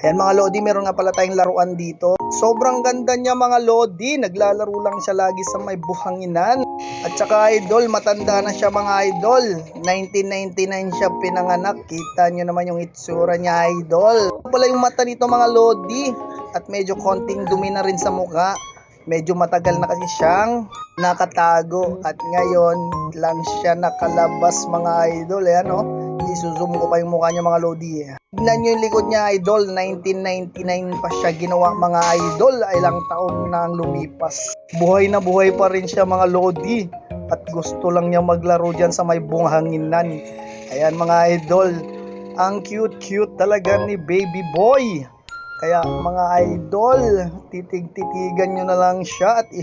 Ayan mga Lodi, meron nga pala tayong laruan dito. Sobrang ganda niya mga Lodi. Naglalaro lang siya lagi sa may buhanginan. At saka idol, matanda na siya mga idol. 1999 siya pinanganak. Kita nyo naman yung itsura niya idol. Pala yung mata nito mga Lodi. At medyo konting dumi na rin sa mukha. Medyo matagal na kasi siyang nakatago. At ngayon lang siya nakalabas mga idol. Ayan o. Oh. Isuzoom ko pa yung mukha niya mga Lodi. Tignan nyo yung likod niya idol. 1999 pa siya ginawa mga idol. Ilang taon na ang lumipas. Buhay na buhay pa rin siya mga Lodi. At gusto lang niya maglaro dyan sa may bunghanginan. Ayan mga idol. Ang cute-cute talaga ni baby boy. Kaya mga idol, titig-titigan nyo na lang siya at i